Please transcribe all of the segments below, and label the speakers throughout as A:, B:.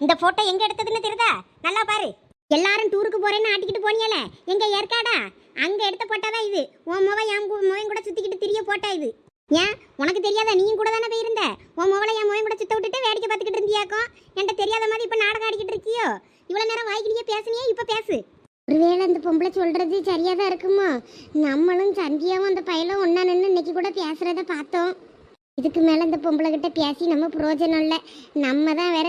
A: இந்த போட்டோ எங்க எடுத்ததுன்னு தெரியுதா? நல்லா பாரு. எல்லாரும் டூருக்கு போறேன்னு ஆட்டிக்கிட்டு போனியல எங்க ஏற்காடா? அங்க எடுத்த போட்டோ தான் இது. உன் முகம் என் கு- முகம் கூட சுத்திக்கிட்டு திரிய போட்டா இது. ஏன்? உனக்கு தெரியாத? நீயும் கூட தானே போயிருந்த? உன் முகலை என் முகம் கூட சுத்த விட்டுட்டு வேடிக்கை பார்த்துக்கிட்டு இருந்தியாக்கும் என்கிட்ட தெரியாத மாதிரி இப்ப நாடகம் ஆடிக்கிட்டு இருக்கியோ? இவ்வளோ நேரம் வாய்க்கிலேயே பேசுனியே? இப்போ பேசு. ஒருவேளை அந்த பொம்பளை சொல்றது சரியாக தான் இருக்குமோ? நம்மளும் சந்தியாவும் அந்த பையலும் ஒன்னா நின்று இன்னைக்கு கூட பேசுறத பார்த்தோம். இதுக்கு மேலே இந்த பொம்பளை கிட்ட பேசி நம்ம பிரயோஜனம் இல்லை. நம்ம தான் வேற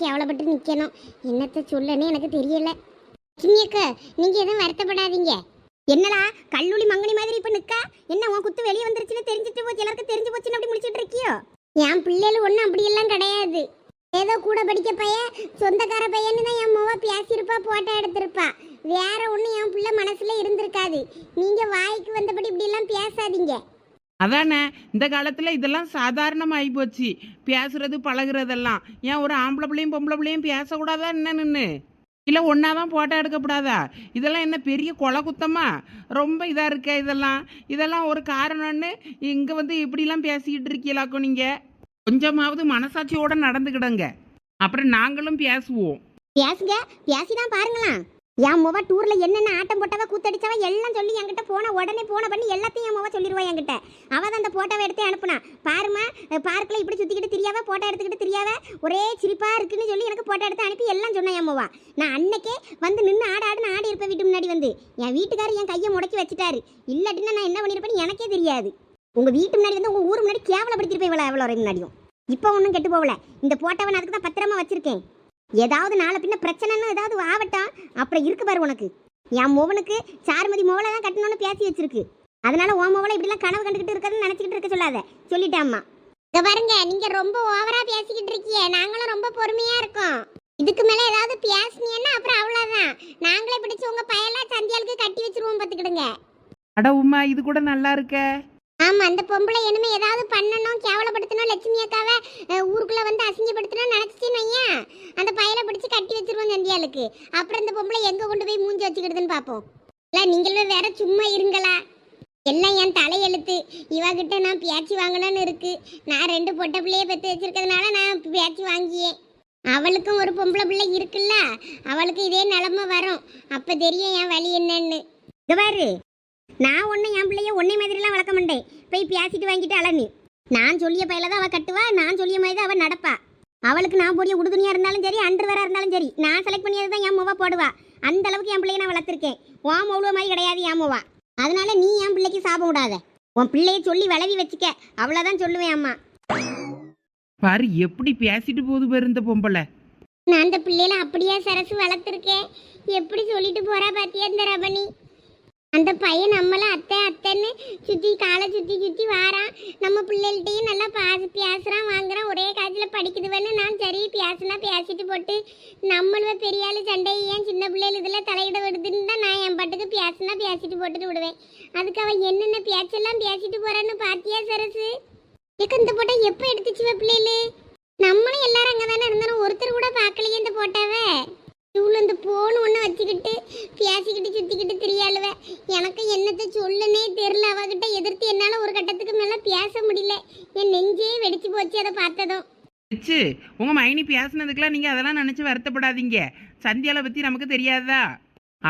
A: கேவலப்பட்டு நிற்கணும் என்னத்த சொல்லன்னு எனக்கு தெரியல. சின்னியக்க நீங்கள் எதுவும் வருத்தப்படாதீங்க. என்னடா கல்லூலி மங்கனி மாதிரி இப்போ நிற்கா என்ன உன் குத்து வெளியே வந்துருச்சுன்னு தெரிஞ்சிட்டு போச்சு. எல்லாருக்கும் தெரிஞ்சு போச்சுன்னு அப்படி முடிச்சிட்டு இருக்கியோ? என் பிள்ளைகள் ஒன்றும் அப்படியெல்லாம் கிடையாது. ஏதோ கூட படிக்க பையன் சொந்தக்கார பையன்னு தான் என் மோவா பேசியிருப்பா போட்டோ எடுத்திருப்பா. வேற ஒன்றும் என் பிள்ளை மனசில் இருந்திருக்காது. நீங்கள் வாய்க்கு வந்தபடி இப்படிலாம் பேசாதீங்க.
B: அதானே? இந்த காலத்தில் இதெல்லாம் சாதாரணமாகி போச்சு. பேசுறது பழகுறதெல்லாம். ஏன் ஒரு ஆம்பளை பிள்ளையும் பொம்பளை பிள்ளையும் பேசக்கூடாதா? என்ன நின்று இல்லை ஒன்றா தான் போட்டோ எடுக்கப்படாதா? இதெல்லாம் என்ன பெரிய கொலை குத்தமா ரொம்ப இதாக இருக்க இதெல்லாம். இதெல்லாம் ஒரு காரணம்னு இங்கே வந்து இப்படிலாம் பேசிக்கிட்டு இருக்கீங்களாக்கும் நீங்கள் கொஞ்சமாவது மனசாட்சியோட நடந்துக்கிடுங்க. அப்புறம் நாங்களும் பேசுவோம்.
A: பேசுங்க. பேசிதான் பாருங்களேன். என் முவ டூர்ல என்னென்ன ஆட்டம் போட்டவ கூத்தடிச்சவ எல்லாம் சொல்லி என்கிட்ட போன உடனே போன பண்ணி எல்லாத்தையும் என் முவ சொல்லிடுவா என்கிட்ட. அவ தான் அந்த போட்டோவை எடுத்து அனுப்புனா. பாருமா பார்க்கில் இப்படி சுத்திக்கிட்டு தெரியாவ போட்டோ எடுத்துக்கிட்டு தெரியாவ? ஒரே சிரிப்பா இருக்குன்னு சொல்லி எனக்கு போட்டோ எடுத்து அனுப்பி எல்லாம் சொன்னா என் முவா. நான் அன்னைக்கே வந்து நின்று ஆடு ஆடுன்னு ஆடி இருப்பேன் வீட்டு முன்னாடி வந்து. என் வீட்டுக்காரர் என் கையை முடக்கி வச்சுட்டாரு. இல்லாட்டினா நான் என்ன பண்ணிருப்பேன்னு எனக்கே தெரியாது. உங்க வீட்டு முன்னாடி வந்து உங்க ஊர் முன்னாடி கேவலப்படுத்திருப்பேன் இவ்வளோ எவ்வளோ முன்னாடியும். இப்போ ஒன்றும் கெட்டு போகல. இந்த போட்டோவை நான் அதுக்கு தான் பத்திரமா வச்சிருக்கேன். ஏதாவது நாளை பின்ன பிரச்சனைன்னு ஏதாவது ஆவட்டும் அப்புறம் இருக்கு பாரு உனக்கு. என் மோவனுக்கு சாருமதி மோவலை தான் கட்டணும்னு பேசி வச்சிருக்கு. அதனால உன் மோவலை இப்படிலாம் கனவு கண்டுக்கிட்டு இருக்கிறதுன்னு நினச்சிக்கிட்டு இருக்க சொல்லாத. சொல்லிட்டேன் அம்மா. இங்க பாருங்க நீங்க ரொம்ப ஓவரா பேசிக்கிட்டு இருக்கீங்க. நாங்களும் ரொம்ப பொறுமையா இருக்கோம். இதுக்கு மேல ஏதாவது பேசுனீங்கன்னா அப்புறம் அவ்வளவுதான். நாங்களே பிடிச்சு உங்க பயலா சந்தியாளுக்கு கட்டி வச்சிருவோம் பாத்துக்கிடுங்க.
B: அட உமா இது கூட நல்லா இருக்க.
A: ஆமா அந்த பொம்பளை இனிமே ஏதாவது பண்ணணும் கேவலப்படுத்தணும் லட்சுமி அக்காவை ஊருக்குள்ளே ஊருக்குள்ள வந்து அசிங்கப்படுத்தணும் நினைச்சிச்சின்னு வையன். அந்த பையலை பிடிச்சி கட்டி வச்சிருவோம் சந்தியாளுக்கு. அப்புறம் இந்த பொம்பளை எங்க கொண்டு போய் மூஞ்சி வச்சுக்கிடுதுன்னு பார்ப்போம். இல்லை நீங்களும் வேற சும்மா இருங்களா? எல்லாம் என் தலையெழுத்து. இவகிட்ட நான் பேச்சு வாங்கணும்னு இருக்கு. நான் ரெண்டு பொட்டை பிள்ளைய பெற்று வச்சிருக்கிறதுனால நான் பேச்சு வாங்கியேன். அவளுக்கும் ஒரு பொம்பளை பிள்ளை இருக்குல்ல? அவளுக்கு இதே நிலமை வரும். அப்போ தெரியும் என் வழி என்னன்னு. இது பாரு. நான் ஒன்றும் என் பிள்ளைய ஒன்னே மாதிரிலாம் வளர்க்க மாட்டேன். போய் பேசிட்டு வாங்கிட்டு அலனு நான் சொல்லிய பையில தான் அவள் கட்டுவா நான் சொல்லிய மாதிரி தான் அவள் நடப்பா. அவளுக்கு நான் போடிய உடுதுணியாக இருந்தாலும் சரி அன்று வேற இருந்தாலும் சரி நான் செலக்ட் பண்ணியது தான் என் மூவா போடுவா. அந்த அளவுக்கு என் பிள்ளைய நான் வளர்த்துருக்கேன். உன் மௌலுவ மாதிரி கிடையாது என் மூவா. அதனால நீ என் பிள்ளைக்கு சாபம் விடாத. உன் பிள்ளைய சொல்லி விளவி வச்சுக்க. அவ்வளோதான் சொல்லுவேன் அம்மா.
B: பாரு எப்படி பேசிட்டு போகுது பாரு இந்த பொம்பளை.
A: நான் அந்த பிள்ளையில அப்படியே சரசு வளர்த்துருக்கேன். எப்படி சொல்லிட்டு போறா பாத்தியா இந்த ரபணி அந்த பையன் நம்மள அத்தை அத்தைன்னு சுத்தி காலை சுத்தி சுத்தி வாரான். நம்ம பிள்ளைகள்ட்டையும் நல்லா பாசு பேசுறான் வாங்குறான். ஒரே காலத்துல படிக்குதுவன்னு நான் சரி பேசுனா பேசிட்டு போட்டு நம்மளுவ பெரிய ஆளு சண்டை ஏன் சின்ன பிள்ளைகள் இதில் தலையிட விடுதுன்னு தான் நான் என் பாட்டுக்கு பேசுனா பேசிட்டு போட்டுட்டு விடுவேன். அதுக்கு அவன் என்னென்ன பேச்செல்லாம் பேசிட்டு போறான்னு பாத்தியா சரசு? எனக்கு இந்த போட்டோ எப்போ எடுத்துச்சுவ பிள்ளைகளு? நம்மளும் எல்லாரும் அங்கே தானே இருந்தாலும் ஒருத்தர் கூட பார்க்கலையே இந்த போட்டாவை? இவ்வளோ இந்த போன் ஒன்று வச்சுக்கிட்டு பேசிக்கிட்டு சுற்றிக்கிட்டு தெரியாளுவ. எனக்கு என்னத்தை சொல்லுனே தெரில அவகிட்ட எதிர்த்து என்னால் ஒரு கட்டத்துக்கு மேலே பேச முடியல. என் நெஞ்சே வெடிச்சு போச்சு அதை பார்த்ததும்.
B: வச்சு உங்கள் மைனி பேசுனதுக்கெல்லாம் நீங்கள் அதெல்லாம் நினச்சி வருத்தப்படாதீங்க. சந்தியாவை பற்றி நமக்கு தெரியாதா?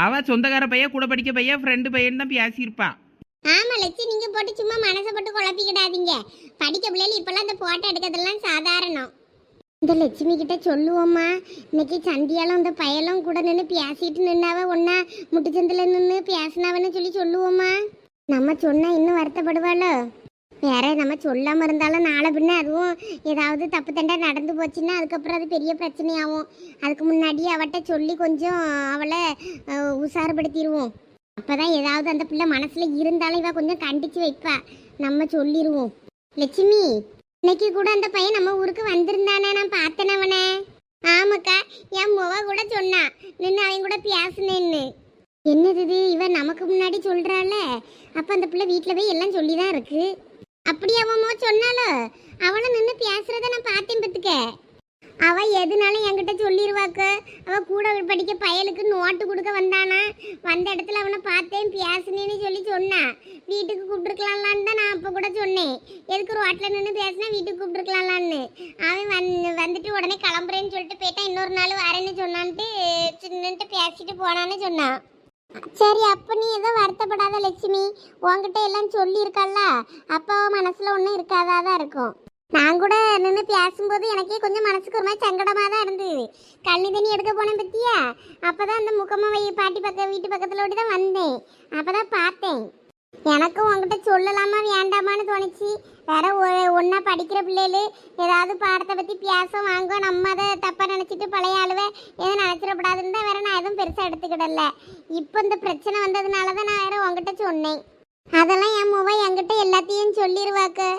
B: அவள் சொந்தக்கார பையன் கூட படிக்க பையன் ஃப்ரெண்டு பையன் தான் பேசியிருப்பா.
A: ஆமா லட்சி நீங்க போட்டு சும்மா மனசை போட்டு குழப்பிக்கிடாதீங்க. படிக்க பிள்ளைகள் இப்பெல்லாம் இந்த போட்டோ எடுக்கிறதெல்லாம் சாதாரணம். இந்த லட்சுமி கிட்ட சொல்லுவோம்மா. இன்னைக்கு சந்தியாலும் அந்த பயலும் கூட நின்று பேசிட்டு நின்னாவ ஒன்னா முட்டுச்சந்தில் நின்று பேசினாவன்னு சொல்லி சொல்லுவோம்மா. நம்ம சொன்னா இன்னும் வருத்தப்படுவாளோ? வேற நம்ம சொல்லாம இருந்தாலும் நாளை பின்ன அதுவும் ஏதாவது தப்பு தண்டா நடந்து போச்சுன்னா அதுக்கப்புறம் அது பெரிய பிரச்சனையாகும். அதுக்கு முன்னாடி அவட்ட சொல்லி கொஞ்சம் அவளை அஹ், அப்போ அப்பதான் ஏதாவது அந்த பிள்ளை மனசுல இருந்தாலும் இவ கொஞ்சம் கண்டிச்சு வைப்பா. நம்ம சொல்லிடுவோம் லட்சுமி இன்னைக்கு கூட அந்த பையன் நம்ம ஊருக்கு வந்திருந்தானே நான் பார்த்தேன் அவனை. ஆமாக்கா என் முவ கூட சொன்னான் நின்று அவன் கூட பேசினேன்னு. என்னது இது? இவன் நமக்கு முன்னாடி சொல்கிறாள் அப்போ அந்த பிள்ளை வீட்டில் போய் எல்லாம் சொல்லிதான் இருக்கு. அப்படி அவன் சொன்னாலோ அவளை நின்று பேசுகிறத நான் பார்த்தேன் பார்த்துக்க. அவ எதுனாலும் என்கிட்ட சொல்லிடுவாக்க அவ கூட படிக்க பயலுக்கு நோட்டு கொடுக்க வந்தானா. வந்த இடத்துல அவனை பார்த்தேன் பேசுனேன்னு சொல்லி சொன்னான் வீட்டுக்கு கூப்பிட்டுருக்கலாம்லான்னு தான் நான் அப்போ கூட சொன்னேன். எதுக்கு ரோட்டில் நின்று பேசினா வீட்டுக்கு கூப்பிட்டுருக்கலாம்லான்னு. அவன் வந் வந்துட்டு உடனே கிளம்புறேன்னு சொல்லிட்டு போயிட்டான் இன்னொரு நாள் வரேன்னு சொன்னான்ட்டு சின்னன்ட்டு பேசிட்டு போனான்னு சொன்னான் சரி அப்போ நீ எதுவும் வருத்தப்படாத லட்சுமி. உன்கிட்ட எல்லாம் சொல்லியிருக்கல்ல. அப்போ மனசில் ஒன்றும் இருக்காதான் இருக்கும். நான் கூட நின்று பேசும்போது எனக்கே கொஞ்சம் மனசுக்கு ஒரு மாதிரி சங்கடமாக தான் இருந்தது. கண்ணி தண்ணி எடுக்க போனேன் பத்தியா? அப்பதான் அந்த முக்கம்மா வை பாட்டி பக்கம் வீட்டு பக்கத்தில் ஓடி தான் வந்தேன். அப்போ தான் பார்த்தேன். எனக்கும் உங்ககிட்ட சொல்லலாமா வேண்டாமான்னு தோணுச்சு. வேற ஒன்றா படிக்கிற பிள்ளைகளு ஏதாவது பாடத்தை பற்றி பேச வாங்க நம்ம அதை தப்பாக நினச்சிட்டு பழைய ஆளுவை எதுவும் நினச்சிடப்படாதுன்னு தான் வேற நான் எதுவும் பெருசாக எடுத்துக்கிடல. இப்போ இந்த பிரச்சனை வந்ததுனால தான் நான் வேற உங்ககிட்ட சொன்னேன். அதெல்லாம் என் மூவா என்கிட்ட எல்லாத்தையும் சொல்லிடுவாக்கு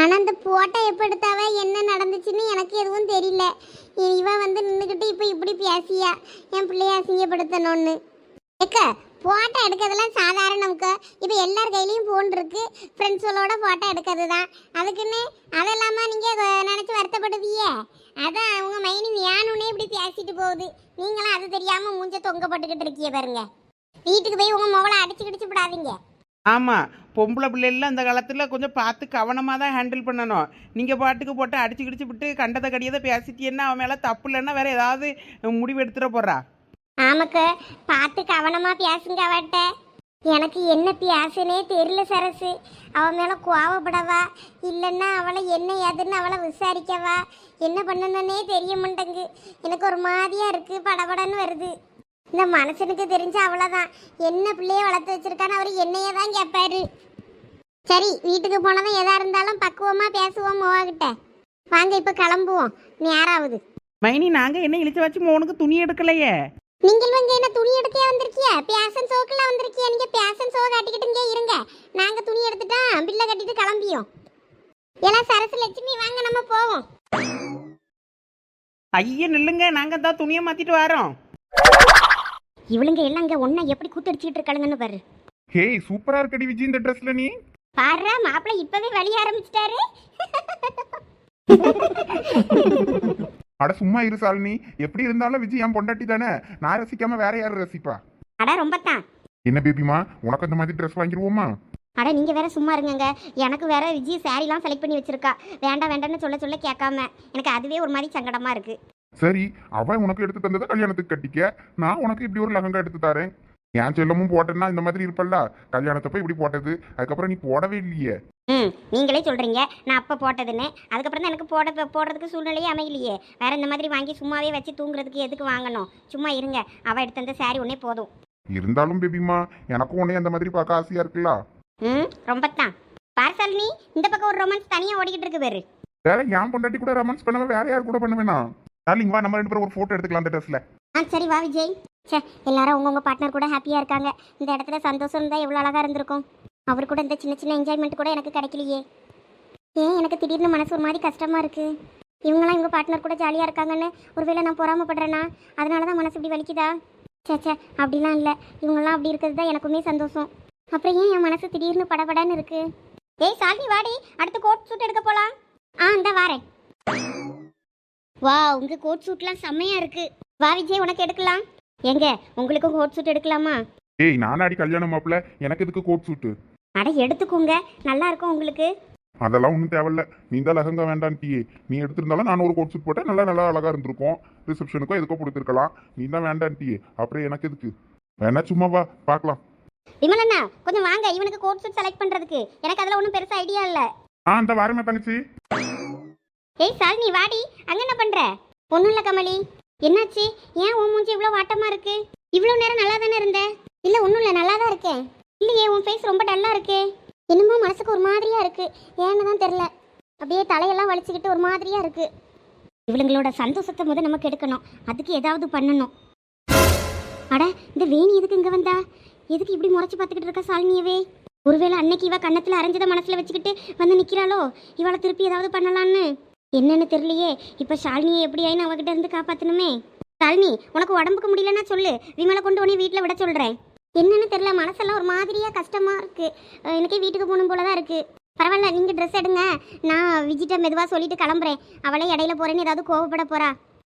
A: ஆனால் அந்த போட்டோ எப்போ என்ன நடந்துச்சுன்னு எனக்கு எதுவும் தெரியல. இவ வந்து நின்றுக்கிட்டு இப்போ இப்படி பேசியா? என் பிள்ளைய அசிங்கப்படுத்தணும்னு. ஏக்க போட்டோ எடுக்கிறதுலாம் சாதாரணம்க்கு இப்போ எல்லார் கையிலையும் ஃபோன் இருக்கு. ஃப்ரெண்ட்ஸுகளோட போட்டோ எடுக்கிறது தான் அதுக்குன்னு அது இல்லாமல் நீங்கள் நினச்சி வருத்தப்படுவியே அதான் அவங்க மைனி வேணும்னே இப்படி பேசிட்டு போகுது. நீங்களும் அது தெரியாமல் மூஞ்ச தொங்க போட்டுக்கிட்டு இருக்கீங்க பாருங்க. வீட்டுக்கு போய் உங்கள் முகலை அடிச்சு கிடிச்சு விடாதீங்க
B: ஆமாம் பொம்பளை பிள்ளைலாம் அந்த காலத்தில் கொஞ்சம் பார்த்து கவனமாக தான் ஹேண்டில் பண்ணணும். நீங்கள் பாட்டுக்கு போட்டு அடிச்சு கிடிச்சு விட்டு கண்டதை கடியதை பேசிட்டீங்கன்னா அவன் மேலே தப்பு இல்லைன்னா வேற ஏதாவது முடிவு எடுத்துட போறா.
A: ஆமாக்க பார்த்து கவனமாக பேசுங்க அவட்ட. எனக்கு என்ன பேசுனே தெரியல சரசு. அவன் மேலே கோவப்படவா? இல்லைன்னா அவளை என்ன ஏதுன்னு அவளை விசாரிக்கவா? என்ன பண்ணணுன்னே தெரிய மாட்டேங்கு எனக்கு ஒரு மாதிரியா இருக்குது படபடன்னு வருது. இந்த மனுஷனுக்கு தெரிஞ்ச அவ்வளோதான் என்ன பிள்ளைய வளர்த்து வச்சிருக்கான்னு அவர் என்னையே தான் கேட்பாரு சரி வீட்டுக்கு போனதும் எதா இருந்தாலும் பக்குவமா பேசுவோம் மோகிட்ட வாங்க இப்போ கிளம்புவோம். நேராகுது
B: மைனி நாங்கள் என்ன இழிச்சு வச்சு மோனுக்கு துணி எடுக்கலையே?
A: நீங்கள் வந்து என்ன துணி எடுக்கே வந்திருக்கியா? பேஷன் ஷோக்குல வந்திருக்கியா? நீங்க பேஷன் ஷோ காட்டிக்கிட்டு இங்கே இருங்க. நாங்க துணி எடுத்துட்டா பில்ல கட்டிட்டு கிளம்பியோம். எல்லாம் சரசு லட்சுமி வாங்க நம்ம போவோம்.
B: ஐயா நில்லுங்க. நாங்கள் தான் துணியை மாற்றிட்டு வரோம்.
A: இவளுங்க எல்லாம் இங்க ஒன்ன எப்படி கூத்தடிச்சிட்டு இருக்காளுங்கன்னு பாரு.
C: ஹேய் சூப்பரா இருக்கடி விஜய் இந்த ட்ரெஸ்ல நீ.
A: பாரு மாப்பிள்ளை இப்பவே வழி ஆரம்பிச்சிட்டாரு.
C: அட சும்மா இரு சாலினி. எப்படி இருந்தாலும் விஜய் என் பொண்டாட்டி தானே. நான் ரசிக்காம வேற யாரு ரசிப்பா?
A: அட ரொம்ப தான்
C: என்ன பேபிமா உனக்கு அந்த மாதிரி ட்ரெஸ் வாங்கிடுவோமா
A: அட நீங்க வேற சும்மா இருங்கங்க. எனக்கு வேற விஜய் சாரிலாம் செலக்ட் பண்ணி வச்சிருக்கா. வேண்டாம் வேண்டாம்னு சொல்ல சொல்ல கேட்காம. எனக்கு அதுவே ஒரு மாதிரி சங்கடமா இருக்கு.
C: சரி அவன் உனக்கு எடுத்து தந்ததை கல்யாணத்துக்கு கட்டிக்க. நான் உனக்கு இப்படி ஒரு லகங்கா எடுத்து தரேன். என் செல்லமும் போட்டேன்னா இந்த மாதிரி இருப்பல்ல? கல்யாணத்தப்ப இப்படி போட்டது? அதுக்கப்புறம் நீ போடவே இல்லையே.
A: ம் நீங்களே சொல்றீங்க. நான் அப்போ போட்டதுன்னு. அதுக்கப்புறம் தான் எனக்கு போட போடுறதுக்கு சூழ்நிலையே அமையலையே. வேற இந்த மாதிரி வாங்கி சும்மாவே வச்சு தூங்குறதுக்கு எதுக்கு வாங்கணும்? சும்மா இருங்க. அவ எடுத்த அந்த சாரி ஒன்னே போதும்.
C: இருந்தாலும் பேபிமா எனக்கும் உன்னை அந்த மாதிரி பார்க்க ஆசையா இருக்குல்ல?
A: ம் ரொம்ப தான் பார்சல் நீ இந்த பக்கம் ஒரு ரொமான்ஸ் தனியாக ஓடிக்கிட்டு இருக்கு பேரு.
C: வேற என் பொண்டாட்டி கூட ரொமான்ஸ் பண்ணாம வேற யார் கூட பண்ணுவேனா? டார்லிங் வா நம்ம ரெண்டு பேரும் ஒரு ஃபோட்டோ எடுத்துக்கலாம் அந்த ட்ரெஸ்ல
A: ஆ சரி வா விஜய். சே எல்லாரும் உங்கவுங்க பார்ட்னர் கூட ஹாப்பியாக இருக்காங்க. இந்த இடத்துல சந்தோஷம் இருந்தால் எவ்வளோ அழகாக இருந்திருக்கும். அவர் கூட இந்த சின்ன சின்ன என்ஜாய்மெண்ட் கூட எனக்கு கிடைக்கலையே. ஏன் எனக்கு திடீர்னு மனசு ஒரு மாதிரி கஷ்டமாக இருக்குது இவங்களாம் இவங்க பார்ட்னர் கூட ஜாலியாக இருக்காங்கன்னு ஒருவேளை நான் பொறாமப்படுறேன்னா அதனால தான் மனசு இப்படி வலிக்குதா? சே சே அப்படிலாம் இல்லை. இவங்கெல்லாம் அப்படி இருக்கிறது தான் எனக்குமே சந்தோஷம். அப்புறம் ஏன் என் மனசு திடீர்னு படபடன்னு இருக்கு? ஏய் சாலினி வாடி. அடுத்து கோட் சூட் எடுக்க போகலாம் ஆ இந்த வாரேன். வா உங்க கோட் சூட்லாம் செம்மையா இருக்கு. வா விஜய் உனக்கு எடுக்கலாம். எங்க உங்களுக்கும் கோட் சூட் எடுக்கலாமா?
C: ஏய் நானாடி கல்யாணம் மாப்பிள்ள. எனக்கு எதுக்கு கோட் சூட்டு
A: அட எடுத்துக்கோங்க. நல்லா இருக்கும் உங்களுக்கு.
C: அதெல்லாம் ஒன்றும் தேவையில்ல. நீ தான் லெஹங்கா வேண்டான்ட்டியே. நீ எடுத்திருந்தாலும் நான் ஒரு கோட் சூட் போட்டேன். நல்லா நல்லா அழகா இருந்திருக்கும். ரிசப்ஷனுக்கோ எதுக்கோ கொடுத்துருக்கலாம். நீ தான் வேண்டான்ட்டியே. அப்புறம் எனக்கு எதுக்கு? வேணா சும்மா வா பார்க்கலாம்.
A: விமலண்ணா கொஞ்சம் வாங்க. இவனுக்கு கோட் சூட் செலக்ட் பண்றதுக்கு. எனக்கு அதுல ஒன்றும் பெருசா ஐடியா இல்ல.
C: ஆ அந்த வாரமே தங்கச்சி.
A: ஏய் சாலினி வாடி. அங்க என்ன பண்ற? ஒன்றும் இல்லை கமலி. என்னாச்சு? ஏன் உன் மூஞ்சி இவ்வளோ வாட்டமா இருக்கு? இவ்வளோ நேரம் நல்லா தானே இருந்த? இல்லை ஒன்றும் இல்லை நல்லா தான் இருக்கேன். இல்லையே உன் ஃபேஸ் ரொம்ப டல்லா இருக்கு. என்னமோ மனசுக்கு ஒரு மாதிரியா இருக்கு. ஏன்னு தான் தெரில அப்படியே தலையெல்லாம் வலிச்சுக்கிட்டு ஒரு மாதிரியா இருக்கு. இவளுங்களோட சந்தோஷத்தை முதல் நமக்கு எடுக்கணும். அதுக்கு ஏதாவது பண்ணணும். அட இந்த வேணி எதுக்கு இங்க வந்தா? எதுக்கு இப்படி முறைச்சு பார்த்துக்கிட்டு இருக்கா சாலினியவே? ஒருவேளை அன்னைக்கு இவ கன்னத்தில் அரைஞ்சதை மனசில் வச்சுக்கிட்டு வந்து நிற்கிறாளோ இவளை திருப்பி ஏதாவது பண்ணலான்னு? என்னன்னு தெரியலையே. இப்போ ஷாலினியை எப்படி அவகிட்ட இருந்து காப்பாற்றணுமே ஷாலினி உனக்கு உடம்புக்கு முடியலன்னா சொல்லு. விமலை கொண்டு உடனே வீட்டில் விட சொல்கிறேன் என்னன்னு தெரியல மனசெல்லாம் ஒரு மாதிரியாக கஷ்டமாக இருக்குது எனக்கே வீட்டுக்கு போகணும் போல தான் இருக்குது பரவாயில்ல நீங்கள் ட்ரெஸ் எடுங்க. நான் விஜிட்ட மெதுவாக சொல்லிட்டு கிளம்புறேன். அவளே இடையில போகிறேன்னு ஏதாவது கோவப்பட போறா.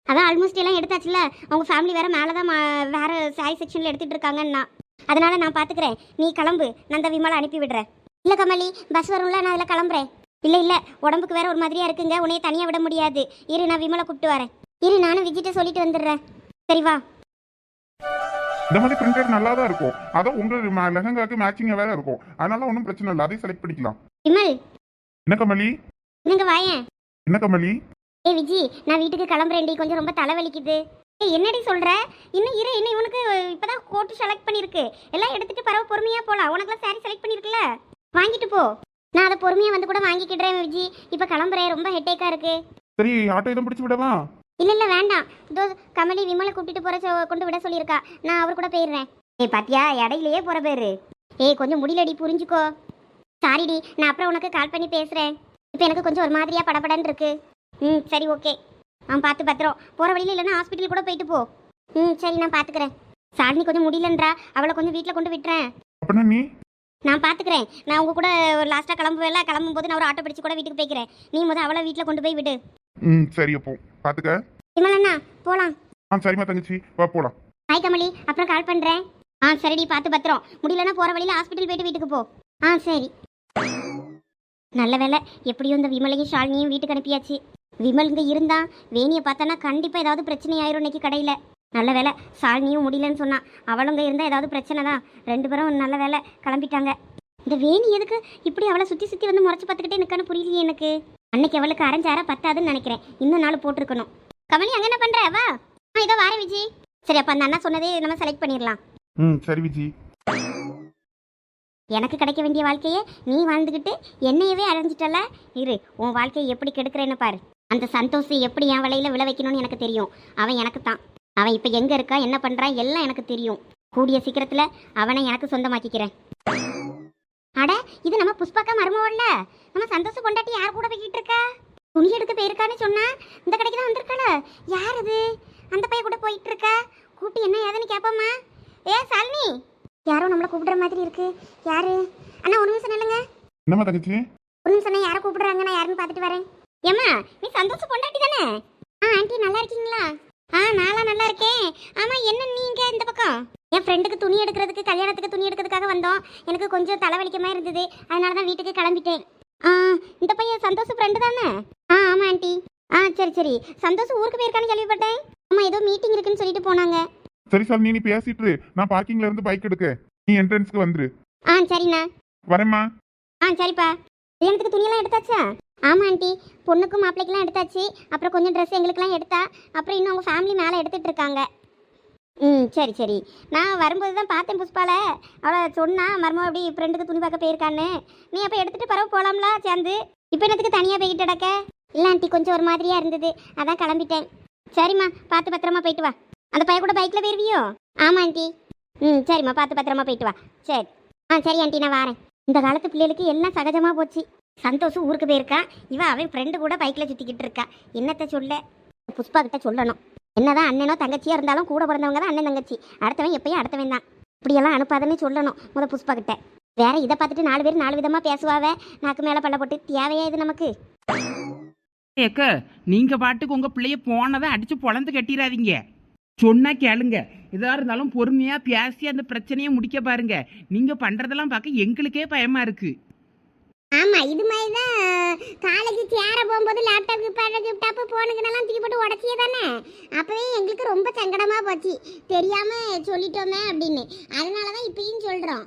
A: அதான் ஆல்மோஸ்ட் எல்லாம் எடுத்தாச்சுல அவங்க ஃபேமிலி வேற மேலே தான் வேறு வேற சாரி செக்ஷனில் எடுத்துகிட்டு இருக்காங்கன்னா அதனால நான் பார்த்துக்கிறேன் நீ கிளம்பு. நான் அந்த விமலை அனுப்பி விடுறேன். இல்லை கமலி பஸ் வரும்ல நான் அதில் கிளம்புறேன். இல்லை இல்லை உடம்புக்கு வேற ஒரு மாதிரியா இருக்குங்க. உன்னைய தனியாக விட முடியாது. இரு நான் விமலை கூப்பிட்டு வரேன். இரு நானும் விஜிட்ட சொல்லிட்டு வந்துடுறேன். சரி வா.
C: இந்த மாதிரி பிரிண்டட் நல்லா தான் இருக்கும். அதான் உங்க லெஹங்காக்கு மேட்சிங்கா வேற இருக்கும். அதனால ஒன்றும் பிரச்சனை இல்லை. அதையும் செலக்ட் பண்ணிக்கலாம்.
A: விமல்.
C: என்ன கமலி?
A: நீங்க வாயேன்?
C: என்ன கமலி?
A: ஏய் விஜி நான் வீட்டுக்கு கிளம்புறேன்டி. கொஞ்சம் ரொம்ப தலைவலிக்குது. ஏய் என்னடி சொல்ற? இன்னும் இரு இன்னும் இவனுக்கு இப்பதான் கோட்டு செலக்ட் பண்ணிருக்கு எல்லாம் எடுத்துட்டு பரவ பொறுமையா போலாம். உனக்குலாம் சாரி செலக்ட் பண்ணிருக்குல்ல வாங்கிட்டு போ. நான் அதை பொறுமையா வந்து கூட வாங்கிக்கிடுறேன் விஜி. இப்போ கிளம்புறேன். ரொம்ப ஹெட்டேக்கா இருக்கு.
C: சரி ஆட்டோ எதுவும் பிடிச்சு விடவா?
A: இல்ல இல்ல வேண்டாம். இதோ கமலி விமலை கூட்டிட்டு போற சொ- கொண்டு விட சொல்லியிருக்கா. நான் அவர் கூட போயிடுறேன். ஏய் பாத்தியா? இடையிலேயே போற பேரு. ஏய் கொஞ்சம் முடியலடி புரிஞ்சுக்கோ. சாரிடி நான் அப்புறம் உனக்கு கால் பண்ணி பேசுறேன். இப்போ எனக்கு கொஞ்சம் ஒரு மாதிரியா படபடன்னு இருக்கு. ம் சரி ஓகே. ஆ பார்த்து பத்திரம். போற வழியில இல்லைன்னா ஹாஸ்பிட்டல் கூட போயிட்டு போ. ம் சரி நான் பாத்துக்கிறேன். சாலினி கொஞ்சம் முடியலன்றா. அவளை கொஞ்சம் வீட்டில் கொண்டு விட்டுறேன்.
C: அப்படின்னா நீ?
A: நான் பாத்துக்கிறேன். நான் உங்க கூட லாஸ்ட்டாக கிளம்புவேல கிளம்பும் போது நான் ஒரு ஆட்டோ பிடிச்சு கூட வீட்டுக்கு போய்க்கிறேன். நீ முத அவளை வீட்டில் கொண்டு போய் விடு.
C: ம் சரி அப்போ. பாத்துக்க.
A: விமலண்ணா போலாம்.
C: ஆ சரிம்மா தங்கச்சி. வா போலாம்.
A: ஹாய் கமலி அப்புறம் கால் பண்ணுறேன் ஆ சரிடி பார்த்து பத்திரம். முடியலன்னா போகிற வழியில் ஹாஸ்பிட்டல் போயிட்டு வீட்டுக்கு போ. ஆ சரி. நல்ல வேலை எப்படியும் இந்த விமலையும் ஷாலினியும் வீட்டுக்கு அனுப்பியாச்சு. விமல் இங்கே இருந்தா வேணியை பார்த்தானா கண்டிப்பாக ஏதாவது பிரச்சனை ஆயிரும் இன்னைக்கு கடையில். நல்ல வேலை. ஷாலினியும் முடியலன்னு சொன்னா. அவளும் இங்கே இருந்தால் ஏதாவது பிரச்சனை தான். ரெண்டு பேரும் நல்ல வேலை. கிளம்பிட்டாங்க. இந்த வேணி எதுக்கு? இப்படி அவளை சுற்றி சுற்றி வந்து முறைச்சு பார்த்துக்கிட்டே நிற்கணும் புரியலையே எனக்கு. அன்னைக்கு அவளுக்கு அரைஞ்சாரா பத்தாதுன்னு நினைக்கிறேன். இன்னும் நாள் போட்டிருக்கணும். கமலி அங்கே என்ன பண்ணுற வா. ஆ இதோ வாரேன் விஜி. சரி அப்போ அந்த அண்ணா சொன்னதே நம்ம செலக்ட் பண்ணிடலாம்.
C: ம் சரி விஜி.
A: எனக்கு கிடைக்க வேண்டிய வாழ்க்கையை நீ வாழ்ந்துக்கிட்டு என்னையவே அடைஞ்சிட்டல இரு உன் வாழ்க்கையை எப்படி கெடுக்கிறேன்னு பாரு. அந்த சந்தோஷ் எப்படி என் வலையில விழ வைக்கணும்னு எனக்கு தெரியும். அவன் எனக்கு தான். அவன் இப்போ எங்கே இருக்கா என்ன பண்ணுறான் எல்லாம் எனக்கு தெரியும். கூடிய சீக்கிரத்தில் அவனை எனக்கு சொந்தமாக்கிக்கிறேன். அட இது நம்ம புஷ்பாக்கா மருமவல்ல நம்ம சந்தோஷ கொண்டாட்டி யார் கூட போய்கிட்டு இருக்கா? துணி எடுக்க போயிருக்கான்னு சொன்னா இந்த கடைக்கு தான் வந்திருக்காள. யார் இது அந்த பையன் கூட போயிட்டு இருக்கா? கூட்டி என்ன ஏதுன்னு கேட்போம்மா ஏ சாலினி. யாரோ நம்மளை கூப்பிடுற மாதிரி இருக்கு. யாரு? அண்ணா ஒரு நிமிஷம் நில்லுங்க.
C: என்னம்மா தங்கச்சி?
A: ஒரு நிமிஷம் யாரை கூப்பிடுறாங்க நான் யாருன்னு பார்த்துட்டு வரேன். ஏம்மா நீ சந்தோஷம் கொண்டாட்டி தானே? ஆ ஆண்டி நல்லா இருக்கீங்களா? ஆ நான்லாம் நல்லா இருக்கேன். ஆமா என்ன நீங்க இந்த பக்கம்? என் ஃப்ரெண்டுக்கு துணி எடுக்கிறதுக்கு கல்யாணத்துக்கு துணி எடுக்கிறதுக்காக வந்தோம். எனக்கு கொஞ்சம் தலைவலிக்கமா இருந்தது. அதனால தான் வீட்டுக்கு கிளம்பிட்டேன். ஆ இந்த பையன் சந்தோஷ் ஃப்ரெண்டு தானே? ஆ ஆமா ஆண்டி. ஆ சரி சரி. சந்தோஷ் ஊருக்கு போயிருக்கான்னு கேள்விப்பட்டேன். ஆமா ஏதோ மீட்டிங் இருக்குன்னு சொல்லிட்டு போனாங்க.
C: சரி சார் நீ பேசிட்டு. நான் பார்க்கிங்ல இருந்து பைக் எடுக்க. நீ என்ட்ரன்ஸ்க்கு வந்துரு.
A: ஆ சரிண்ணா.
C: வரேம்மா.
A: ஆ சரிப்பா. கல்யாணத்துக்கு துணியெல்லாம் எடுத்தாச்சா? ஆமாம் ஆண்டி. பொண்ணுக்கும் மாப்பிள்ளைக்கெல்லாம் எடுத்தாச்சு. அப்புறம் கொஞ்சம் ட்ரெஸ் எங்களுக்கெல்லாம் எடுத்தா அப்புறம் இன்னும் அவங்க ஃபேமிலி மேலே எடுத்துகிட்டு இருக்காங்க. ம் சரி சரி. நான் வரும்போது தான் பார்த்தேன் புஷ்பால. அவளை சொன்னா மருமக அப்படி ஃப்ரெண்டுக்கு துணி பார்க்க போயிருக்கான்னு. நீ அப்போ எடுத்துகிட்டு பரவ போகலாம்ல சேர்ந்து? இப்போ என்னத்துக்கு தனியாக போய்கிட்டு கிடக்க? இல்லை ஆண்டி கொஞ்சம் ஒரு மாதிரியாக இருந்தது. அதான் கிளம்பிட்டேன். சரிம்மா பார்த்து பத்திரமா போயிட்டு வா. அந்த பையன் கூட பைக்கில் போயிருவியோ? ஆமாம் ஆண்டி. ம் சரிம்மா பார்த்து பத்திரமா போயிட்டு வா. சரி. ஆ சரி ஆண்டி நான் வரேன். இந்த காலத்து பிள்ளைகளுக்கு எல்லாம் சகஜமாக போச்சு. சந்தோஷம் ஊருக்கு போயிருக்கா? இவன் அவன் ஃப்ரெண்டு கூட பைக்கில் சுற்றிக்கிட்டு இருக்கா. என்னத்த சொல்ல? புஷ்பா கிட்ட சொல்லணும். என்னதான் அண்ணனோ தங்கச்சியாக இருந்தாலும் கூட பிறந்தவங்க தான் அண்ணன் தங்கச்சி. அடுத்தவன் எப்பயும் அடுத்தவன் தான். இப்படியெல்லாம் அனுப்பாதன்னு சொல்லணும் முத புஷ்பா கிட்ட. வேற இதை பார்த்துட்டு நாலு பேர் நாலு விதமாக பேசுவாவே? நாக்கு மேலே பல்ல போட்டு தேவையா இது நமக்கு?
B: ஏக்க நீங்க பாட்டுக்கு உங்க பிள்ளைய போனதை அடிச்சு பொழந்து கட்டிடாதீங்க சொன்னா கேளுங்க. எதா இருந்தாலும் பொறுமையா பேசி அந்த பிரச்சனையை முடிக்க பாருங்க. நீங்க பண்றதெல்லாம் பார்க்க எங்களுக்கே பயமா இருக்கு.
A: ஆமா இது மாதிரி தான் காலேஜ் சேர போகும்போது லேப்டாப் கிப்டாப் கிப்டாப் போனுக்குனெல்லாம் தூக்கி போட்டு உடச்சியே தானே? அப்பவே எங்களுக்கு ரொம்ப சங்கடமா போச்சு. தெரியாம சொல்லிட்டோமே அப்படின்னு. அதனால தான் இப்பயும் சொல்றோம்.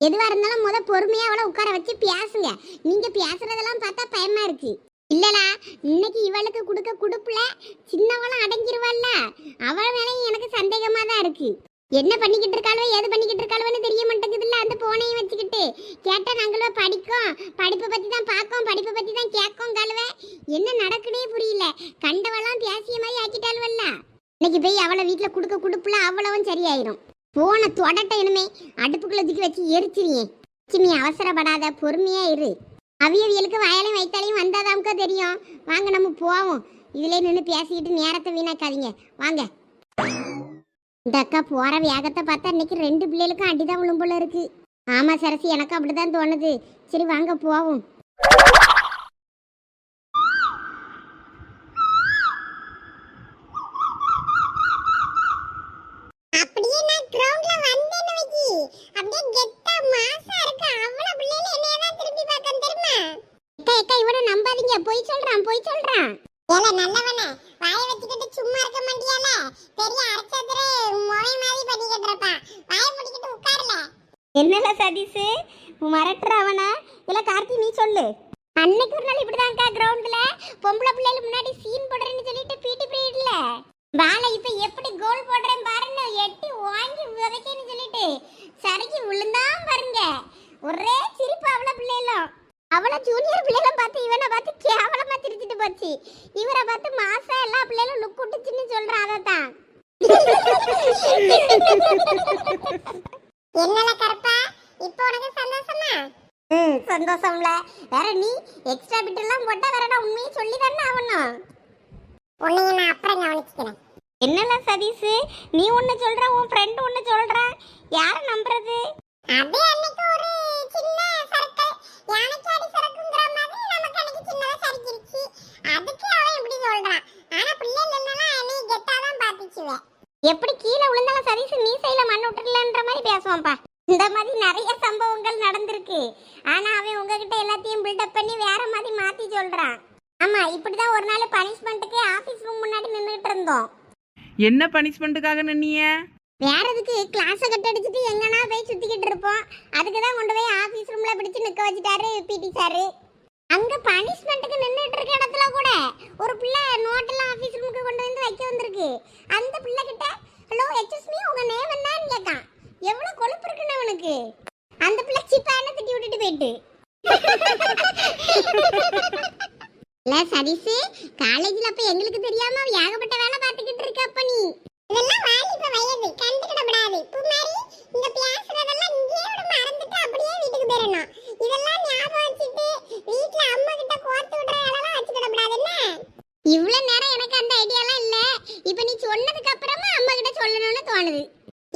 A: எதுவா இருந்தாலும் முத பொறுமையா அவளை உட்கார வச்சு பேசுங்க. நீங்க பேசுறதெல்லாம் பார்த்தா பயமா இருக்கு. இல்லடா இன்னைக்கு இவளுக்கு கொடுக்க குடுப்புல சின்னவளும் அடங்கிருவாள்ல அவள் மேலேயும் எனக்கு சந்தேகமா தான் இருக்கு. என்ன பண்ணிக்கிட்டு இருக்காளோ ஏது பண்ணிக்கிட்டு இருக்காளோன்னு தெரிய மாட்டேங்குதுல்ல அந்த போனையும் வச்சுக்கிட்டு. கேட்டா நாங்களும் படிக்கோம். படிப்பை பத்தி தான் பார்க்கோம். படிப்பை பத்தி தான் கேட்கோம் கழுவ என்ன நடக்குனே புரியல. கண்டவெல்லாம் பேசிய மாதிரி ஆக்கிட்டாள்வல்ல. இன்னைக்கு போய் அவளை வீட்டில் கொடுக்க கொடுப்புல அவ்வளவும் சரியாயிரும். போனை தொடட்ட இனிமே அடுப்புக்குள்ள தூக்கி வச்சு எரிச்சிரியே சிம்மி அவசரப்படாத பொறுமையா இரு. அவியவியலுக்கு வயலையும் வைத்தாலையும் வந்தாதாமுக்கோ தெரியும். வாங்க நம்ம போவோம். இதுலேயே நின்று பேசிக்கிட்டு நேரத்தை வீணாக்காதீங்க. வாங்க. இந்த அக்கா போற வேகத்தை பார்த்தா இன்னைக்கு ரெண்டு பிள்ளைகளுக்கும் அடிதான் விழும் போல இருக்கு. ஆமா சரசி எனக்கு அப்படிதான் தோணுது. சரி வாங்க போவோம். அப்படியே இருக்கு. அவ்வளவு அக்கா அக்கா நம்பாதீங்க. போய் சொல்றான் போய் சொல்றான். ஏல நல்லவனே. வாயை வச்சுக்கிட்டு சும்மா இருக்க மாட்டியால? பெரிய அரசதுரே மொழி மாதிரி பண்ணிக்கிட்டு இருப்பான். வாயை முடிக்கிட்டு உட்காரல. என்னல சதீஷ்? மிரட்டுற அவனா இல்ல கார்த்தி நீ சொல்லு. அன்னைக்கு ஒரு நாள் இப்படிதான்க்கா கிரவுண்ட்ல பொம்பளை பிள்ளைகள் முன்னாடி சீன் போடுறேன்னு சொல்லிட்டு பிடி பீரியட்ல. பாலை இப்ப எப்படி கோல் போடுறேன் பாருன்னு எட்டி வாங்கி விதைக்கன்னு சொல்லிட்டு சரிக்கு விழுந்தான் பாருங்க. ஒரே சிரிப்பு அவள பிள்ளைகளும். அவள ஜூனியர் பிள்ளைகளும் பார்த்து இவனை பார்த்து கேவலமா சிரிச்சிட்டு போச்சு. இவரை பார்த்து மாசா எல்லா பிள்ளைகளும் லுக் விட்டுச்சுன்னு சொல்றான் அதைத்தான். என்னல கருப்பா? இப்போ உனக்கு சந்தோஷமா? ம். சந்தோஷம்ல. வேற நீ எக்ஸ்ட்ரா பிட் எல்லாம் போட்டா வேற நான் உண்மையை சொல்லி தானே ஆகணும். உன்னைய நான் அப்புறம் கவனிச்சுக்கிறேன். என்னல சதீஷ்? நீ ஒன்னு சொல்ற உன் ஃப்ரெண்ட் ஒன்னு சொல்றான் யார நம்புறது? அது அன்னைக்கு ஒரு சின்ன சரக்கு யானைக்காடி சரக்குங்கிற மாதிரி நமக்கு அன்னைக்கு சின்னதா சறுக்கிருச்சு அதுக்கு அவன் இப்படி சொல்றான். ஆனா பிள்ளைங்க என்னன்னா என்னை கெட்டா தான் பாத்துச்சுவே எப்படி கீழே விழுந்தாலும் சதீஷ் நீ சைல மண் விட்டுறலன்ற மாதிரி பேசுவான்ப்பா. இந்த மாதிரி நிறைய சம்பவங்கள் நடந்திருக்கு. ஆனா அவன் உங்ககிட்ட எல்லாத்தையும் பில்டப் பண்ணி வேற மாதிரி மாத்தி சொல்றான். ஆமா இப்படிதான் ஒரு நாள் பனிஷ்மெண்ட்டுக்கு ஆபீஸ் ரூம் முன்னாடி நின்றுட்டு இருந்தோம்.
B: என்ன பனிஷ்மெண்ட்டுக்காக நின்னீங்க
A: வேற எதுக்கு? கிளாஸை கட் அடிச்சுட்டு எங்கன்னா போய் சுத்திக்கிட்டு இருப்போம். அதுக்கு தான் கொண்டு போய் ஆபீஸ் ரூம்ல பிடிச்சு நிக்க வச்சுட்டாரு பிடி சாரு அங்க பனிஷ்மெண்ட்டுக்கு நின்றுட்டு இருக்க இடத்துல கூட ஒரு பிள்ளை நோட்டெல்லாம் ஆபீஸ் ரூமுக்கு கொண்டு வந்து வைக்க வந்திருக்கு. அந்த பிள்ளை கிட்ட ஹலோ எக்ஸ்கூஸ் மீ உங்க நேம் என்னன்னு கேட்கான் எவ்வளவு கொழுப்பு இருக்குன்னு அவனுக்கு? அந்த பிள்ளை சிப்பான்னு திட்டி விட்டுட்டு போயிட்டு. இல்ல சதீஷ் காலேஜ்ல அப்ப எங்களுக்கு தெரியாம ஏகப்பட்ட வேலை பார்த்துக்கிட்டு இருக்க அப்ப நீ. இதெல்லாம் வாலிப வயது கண்டுக்கிடப்படாது. குமாரி இந்த பேசுறதெல்லாம் இங்கேயே விட மறந்துட்டு அப்படியே வீட்டுக்கு போயிடணும். இதெல்லாம் ஞாபகம் வச்சுட்டு வீட்ல அம்மா கிட்ட கோர்த்து விடுற வேலைலாம் வச்சுக்கிடப்படாது என்ன? இவ்வளவு நேரம் எனக்கு அந்த ஐடியாலாம் இல்ல. இப்ப நீ சொன்னதுக்கு அப்புறமா அம்மா கிட்ட சொல்லணும்னு தோணுது.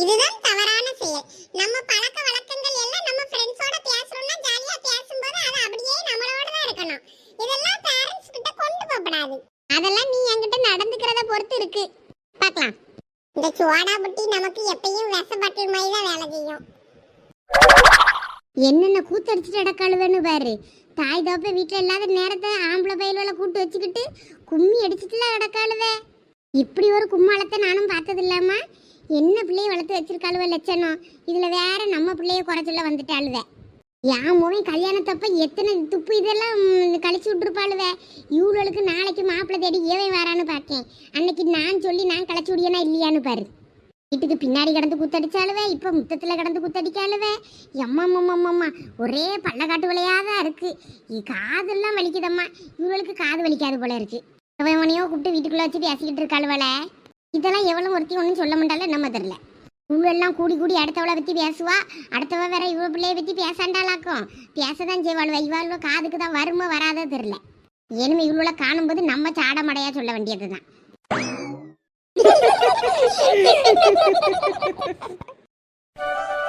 A: இதுதான் தவறான செயல். நம்ம பழக்க வழக்கங்கள் எல்லாம் நம்ம ஃப்ரெண்ட்ஸோட பேசுறோம்னா ஜாலியா பேசும்போது அது அப்படியே நம்மளோட தான் இருக்கணும். இதெல்லாம் பேரண்ட்ஸ் கிட்ட கொண்டு போகப்படாது அதெல்லாம் நீ என்கிட்ட நடந்துக்கிறத பொறுத்து இருக்கு. பார்க்கலாம். இந்த சுவாடா புட்டி நமக்கு எப்பயும் விஷப்பட்டில் மாதிரி தான் வேலை செய்யும். என்னென்ன கூத்தடிச்சிட்டு அடக்காளுவேன்னு பாரு. தாய் தோப்ப வீட்டில் இல்லாத நேரத்தை ஆம்பளை பயில்களை கூட்டு வச்சுக்கிட்டு கும்மி அடிச்சிட்டுல அடக்காளுவே இப்படி ஒரு கும்மாளத்தை நானும் பார்த்தது இல்லாமா என்ன பிள்ளைய வளர்த்து வச்சிருக்காளுவ லட்சணம். இதில் வேற நம்ம பிள்ளைய குறைச்சல வந்துட்டாளுவே. என் முகம் கல்யாணத்தப்ப எத்தனை துப்பு இதெல்லாம் கழிச்சு விட்டுருப்பாளுவே? இவளுக்கு நாளைக்கு மாப்பிள்ளை தேடி ஏவை வரான்னு பார்த்தேன் அன்னைக்கு நான் சொல்லி நான் கழிச்சு விடியனா இல்லையான்னு பாரு. வீட்டுக்கு பின்னாடி கிடந்து குத்தடிச்சாலுவே இப்போ முத்தத்தில் கிடந்து குத்தடிக்காலுவே அம்மம்மா ஒரே பள்ளக்காட்டு விளையாதான் தான் இருக்குது காதெல்லாம் வலிக்குதம்மா. இவளுக்கு காது வலிக்காது போல இருக்குது இவன் உனையோ கூப்பிட்டு வச்சுட்டு வச்சு பேசிக்கிட்டு இருக்காளுவல இதெல்லாம் எவ்வளோ ஒருத்தி ஒன்றும் சொல்ல மாட்டாலும் நம்ம தெரில எல்லாம் கூடி கூடி அடுத்தவளை பற்றி பேசுவா? அடுத்தவ வேற இவ பிள்ளைய பற்றி பேசாண்டாளாக்கும். பேசதான் செய்வாளுவ. இவாளுவ காதுக்கு தான் வருமோ வராதோ தெரில இனிமே இவ்வளோ காணும்போது நம்ம சாடமடையா சொல்ல வேண்டியது தான்